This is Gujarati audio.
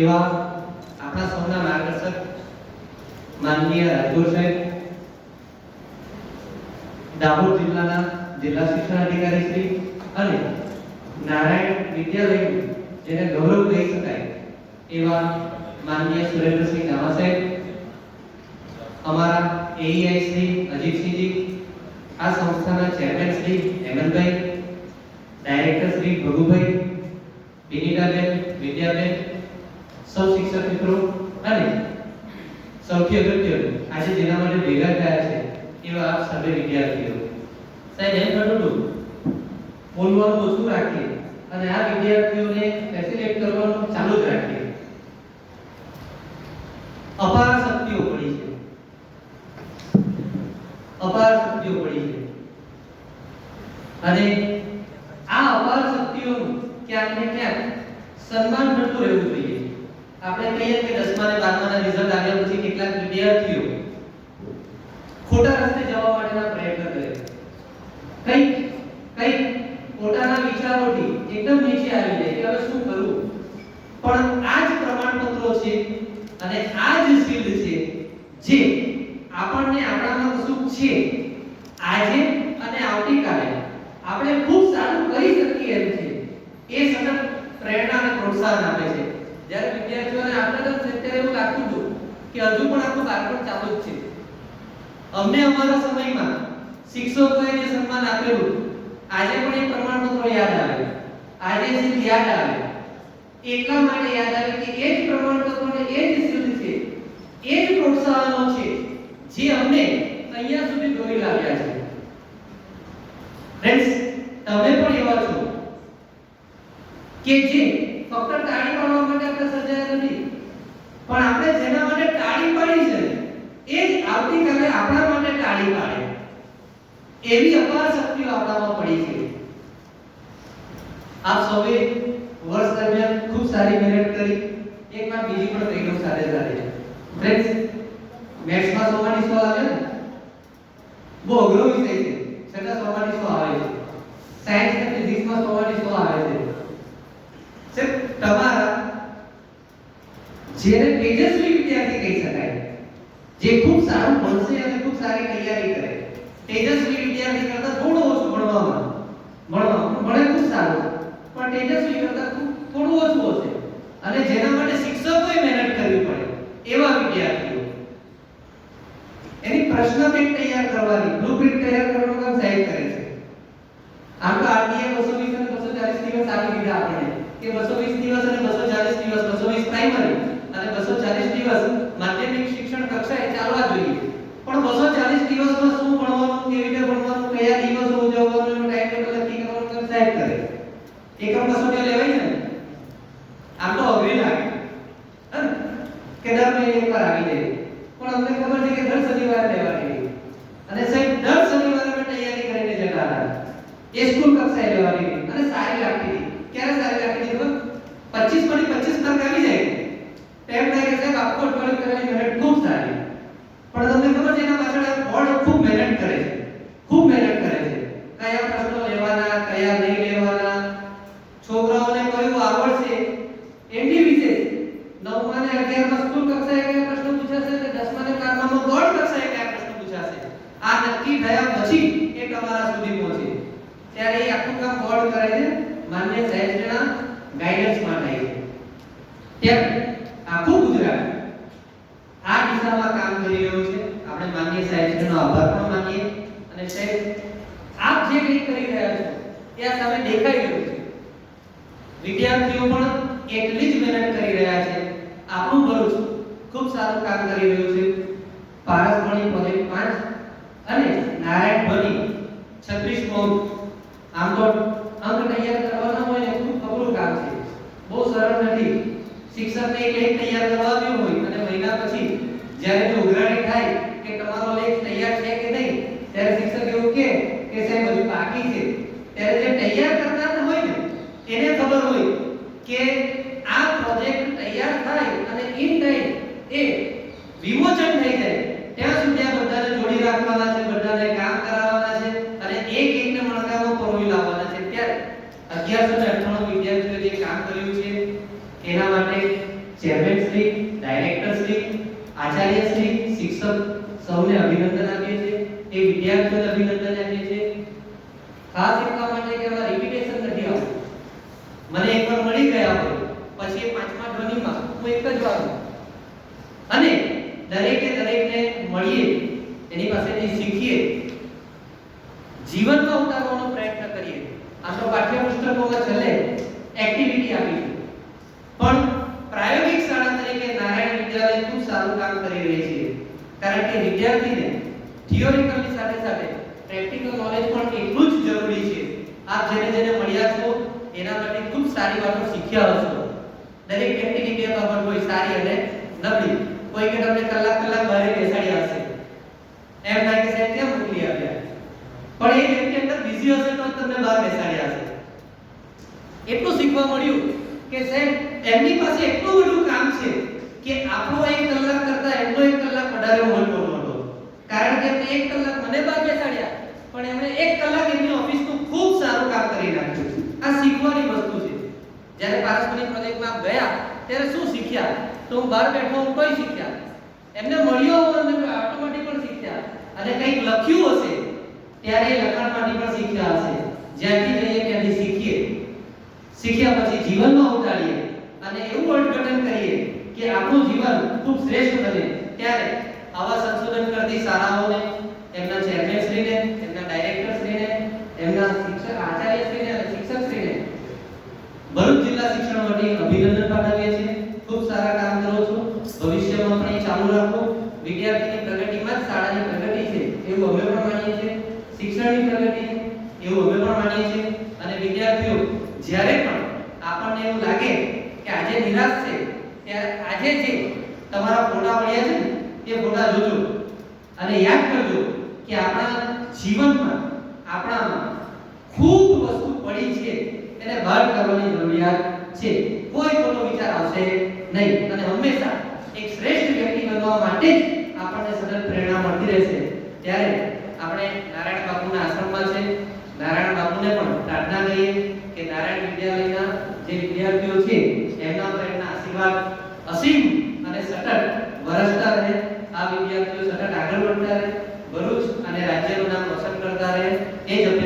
એવા આપણા સૌના માર્ગદર્શક માનનીય રાજગોર સાહેબ, દાહોદ જિલ્લાના જિલ્લા શિક્ષણ અધિકારી શ્રી અને નારાયણ વિદ્યાલય જેને ગૌરવ કહી શકાય એવા માનનીય સુરેન્દ્રસિંહ ગામા સાહેબ, અમારા એઈઆઈ શ્રી અજીતસિંહજી, આ સંસ્થાના ચેરમેન શ્રી હેમંતભાઈ, ડાયરેક્ટર શ્રી ભગુભાઈ, વિનીતાબેન, વિદ્યાબેન સૌ શિક્ષક મિત્રો અને સૌથી અગત્યનું, આજે જેના માટે ભેગા થયા છે એવા આપ સર્વે વિદ્યાર્થીઓ. સાહેબ, એમ કહ્યું હતું, બોલવાનું ઓછું રાખીએ અને આ વિદ્યાર્થીઓને ફેસિલિટેટ કરવાનું ચાલુ જ રાખીએ. અપાર શક્તિઓ પડી છે. અપાર શક્તિઓ પડી છે. અને આ અપાર શક્તિઓનું ક્યાંક ને ક્યાંક સન્માન કરતું રહેવું જોઈએ. આપણે કહીએ કે દસમા ને બારમાના રિઝલ્ટ આવ્યા પછી કેટલાક વિદ્યાર્થીઓ ખોટા રસ્તે જવા માટેના પ્રયત્ન કરે કઈ કઈ પોતાના વિચારોથી એકદમ નીચે આવી જાય કે હવે શું કરવું? પણ આ જ પ્રમાણપત્રો છે અને આ જ શિલ્ડ છે જે આપણને આપણામાં કશું છે આજે અને આવતીકાલે. આપણે ખૂબ સારું કરી શકીએ એમ છે. એ સતત પ્રેરણા અને પ્રોત્સાહન આપે છે. જ્યારે વિદ્યાર્થીઓને આપણે તો અત્યારે એવું લાગતું હતું કે હજુ પણ આપણું બાળપણ ચાલુ જ છે. અમને અમારા સમયમાં શિક્ષકોએ જે સન્માન આપેલું, આજે પણ એ પ્રમાણપત્રો યાદ આવે. આજે જે યાદ આવે, એટલા માટે યાદ આવે કે એ જ પ્રમાણપત્રોને એ જ શિલ્ડ છે, એ જ પ્રોત્સાહનો છે, જે અમને અહીંયા સુધી દોરી લાવ્યા છે. ફ્રેન્ડ્સ તમે પણ એવા છો કે જે ફક્ત તાળી પાડવા માટે આપણે સર્જાયા નથી પણ આપણે તાળી પાડી છે. એ જ આવતીકાલે આપણા માટે તાળી પાડે. એવી અપાર શક્તિઓ આપણામાં પડી છે. આપ સૌએ વર્ષ દરમિયાન ખૂબ સારી મહેનત કરી. એક વાત બીજી પણ દઉં સાથે સાથે ફ્રેન્ડ્સ મેથ્સમાં સોમાની સો આવે ને? બહુ અઘરો વિષય છે છતાં સોમાની સો આવે છે સાયન્સ અને ફિઝિક્સમાં સોમાની સો આવે છે સાહેબ તમારા જેને તેજસ્વી વિદ્યાર્થી કહી શકાય. જે ખૂબ સારું ભણશે અને ખૂબ સારી તૈયારી કરે. તેજસ્વી વિદ્યાર્થી કરતા થોડું ઓછું ભણવામાં. ભણવામાં. ભણે ખૂબ સારું. પણ તેજસ્વી કરતા થોડું ઓછું હશે. અને જેના માટે શિક્ષકોએ મહેનત કરવી પડે, એવા વિદ્યાર્થીઓ. એની પ્રશ્ન પેટ તૈયાર કરવાની બ્લુપ્રિન્ટ તૈયાર કરવાનું કામ સાહેબ કરે છે. આમ તો આરટીએ 220 અને 240 દિવસ આપી દીધા આપણે કે 220 દિવસ અને 240 દિવસ 220 પ્રાઇમરી અને 240 દિવસ માધ્યમિક શિક્ષણ કક્ષાએ ચાલવા જોઈએ. પણ 240 દિવસમાં શું ભણવાનું, કેવી રીતે ભણવાનું, કયા દિવસો ઉજવવાનું ટાઈમ ટેબલ નક્કી કરવાનું સાહેબ કરે. એકમ કસોટી લેવાય છે આમ તો અઘરી લાગે? કે દર મહિને એકવાર આવી જાય. પણ અમને ખબર છે કે દર શનિવારે લેવાની. અને સાહેબ, દર શનિવારે અમે તૈયારી કરીને જતા હતા. એ સ્કૂલ કક્ષાએ લેવાની. અને સારી લાગતી હતી. ક્યારે સારી લાગતી હતી ખબર? 25 માંથી 25 માર્ક આવી જાય. થાય કે સાહેબ આખું અઠવાડિયું કરેલી મહેનત ખૂબ સારી પણ તમને ખબર છે એના પાછળ આ બોર્ડ ખૂબ મહેનત કરે છે ખૂબ મહેનત કરે છે કયા પ્રશ્નો લેવાના કયા નહીં લેવાના છોકરાઓને કયું આવડશે એમની વિશે નવમા ને અગિયારમાં સ્કૂલ કક્ષાએ કયા પ્રશ્નો પૂછાશે અને દસમા ને બારમામાં બોર્ડ કક્ષાએ કયા પ્રશ્નો પૂછાશે આ નક્કી થયા પછી એ તમારા સુધી પહોંચે ત્યારે એ આખું કામ બોર્ડ કરે છે માન્ય સાહેબના ગાઈડન્સમાં થાય છે ત્યારે આખું ગુજરાત આ દિશામાં કામ કરી રહ્યું છે. આપણે માનીએ સાહેબનો આભાર પણ માનીએ. અને સાહેબ, આપ જે કંઈ કરી રહ્યા છો તે આ સામે દેખાઈ રહ્યું છે. વિદ્યાર્થીઓ પણ એટલી જ મહેનત કરી રહ્યા છે. આપણું ભરૂચ ખૂબ સારું કામ કરી રહ્યું છે. પારસમણી પ્રોજેક્ટ પાંચ અને નારાયણ ભની 36 મો આમ તો અંક તૈયાર કરવાના હોય ને, ખૂબ અઘરું કામ છે. બહુ સરળ નથી. શિક્ષકને એક લેખ તૈયાર કરવાનું હોય અને મહિના પછી જ્યારે જો ઉઘરાણી થાય કે તમારો લેખ તૈયાર છે કે નહીં, ત્યારે શિક્ષક એવું કહે કે સાહેબ, હજુ બાકી છે. ત્યારે જે તૈયાર કરનાર હોય ને, એને ખબર હોય કે આ પ્રોજેક્ટ તૈયાર થાય અને ઇન ટાઈમ એ વિમોચન થઈ જાય. ત્યાં સુધી આ બધાને જોડી રાખવાના છે, બધાને કામ કરાવવાના છે અને એક એકને મણકામાં પરોવી લાવવાના છે. ત્યારે 1198 વિદ્યાર્થીઓએ જે કામ કર્યું છે, એના માટે ચેરમેન શ્રી ડાયરેક્ટર શ્રી આચાર્ય શ્રી શિક્ષક સૌને અભિનંદન આપીએ છીએ. એ વિદ્યાર્થીઓને અભિનંદન આપીએ છીએ. ખાસ એટલા માટે કે આમાં રિપીટેશન નથી આવતું. મને એકવાર મળી ગયા હોય, પછી પાંચમા ધ્વનિમાં હું એક જ વાર. અને દરેકે દરેકને મળીએ, એની પાસેથી શીખીએ. જીવનમાં ઉતારવાનો પ્રયત્ન કરીએ. આ તો પાઠ્યપુસ્તકોમાં છેલ્લે એક્ટિવિટી આપી છે પણ પ્રાયોગિક શાળા તરીકે નારાયણ વિદ્યાલય ખૂબ સારું કામ કરી રહી છે કારણ કે વિદ્યાર્થીને થિયોરિકલની સાથે સાથે પ્રેક્ટિકલ નોલેજ પણ એટલું જ જરૂરી છે. આપ જેને જેને મળ્યા છો, એના માટે ખૂબ સારી વાતો શીખ્યા હશો. દરેક વ્યક્તિની બે બાબત હોય, સારી અને નબળી. કોઈ કે તમને કલાક કલાક બહાર બેસાડી હશે એમ થાય કે સાહેબ કેમ મોકલી આવ્યા પણ એ વ્યક્તિ અંદર બિઝી હશે તો તમને બહાર બેસાડી હશે એટલું શીખવા મળ્યું કે સાહેબ, એમની પાસે એટલું બધું કામ છે કે આપણો એક વધારે મહત્વનો હતો. કારણ કે એમને એક કલાક મને બહાર બેસાડ્યા, પણ એમણે એક કલાક એમની ઓફિસનું ખૂબ સારું કામ કરી નાખ્યું. આ શીખવાની વસ્તુ છે. જ્યારે પારસ્પરિક પ્રોજેક્ટમાં ગયા, ત્યારે શું શીખ્યા? તો હું બહાર બેઠો હું કઈ શીખ્યા. એમને મળ્યો અને ઓટોમેટિક પણ શીખ્યા. અને કંઈક લખ્યું હશે, ત્યારે લખાણમાંથી પણ શીખ્યા હશે. જ્યાંથી જઈએ ત્યાંથી શીખીએ. શીખ્યા પછી જીવનમાં ઉતારીએ અને એવું અર્થઘટન કરીએ કે આપણું જીવન ખૂબ શ્રેષ્ઠ બને ત્યારે આવા કરતી શાળાઓને એમના ચેરમેન શ્રીને એમના ડાયરેક્ટર શ્રીને એમના શિક્ષક આચાર્ય શ્રીને અને શિક્ષક શ્રીને ભરૂચ જિલ્લા શિક્ષણ માટે અભિનંદન પાઠવીએ છીએ. ખૂબ સારા કામ કરો છો. ભવિષ્યમાં પણ એ ચાલુ રાખો. વિદ્યાર્થીની પ્રગતિમાં જ શાળાની પ્રગતિ છે, એવું અમે પણ માનીએ છીએ. શિક્ષણની પ્રગતિ, એવું અમે પણ માનીએ છીએ. અને વિદ્યાર્થીઓ, જ્યારે પણ આપણને એવું લાગે કે આજે નિરાશ છે, ત્યારે આજે જે તમારા ફોટા પડ્યા છે ને એ ફોટા જોજો. અને યાદ કરજો કે આપણા જીવનમાં, આપણામાં ખૂબ વસ્તુ પડી છે એને બહાર કરવાની જરૂરિયાત છે. કોઈ ખોટો વિચાર આવશે નહીં. અને હંમેશા એક શ્રેષ્ઠ વ્યક્તિ બનવા માટે જ ભરૂચ અને રાજ્યનું નામ રોશન કરતા રહે એ જ